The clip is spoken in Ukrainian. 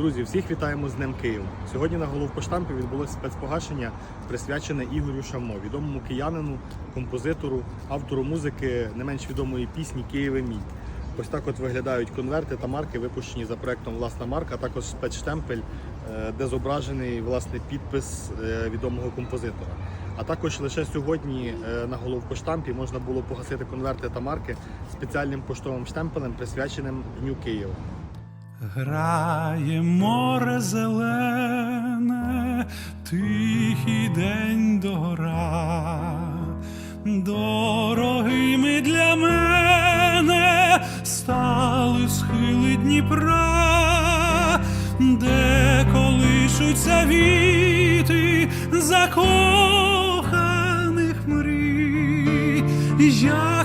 Друзі, всіх вітаємо з Днем Києва. Сьогодні на головпоштампі відбулося спецпогашення, присвячене Ігорю Шамо, відомому киянину, композитору, автору музики не менш відомої пісні Києве мій. Ось так от виглядають конверти та марки, випущені за проектом Власна марка, а також спецштемпель, е, де зображений власне підпис е, відомого композитора. А також лише сьогодні е, на головпоштампі можна було погасити конверти та марки спеціальним поштовим штемпелем, присвяченим Дню Києва. Грає море зелене, тихий день догора, дорогими для мене стали схили Дніпра, де колишуться віти закоханих мрій. Я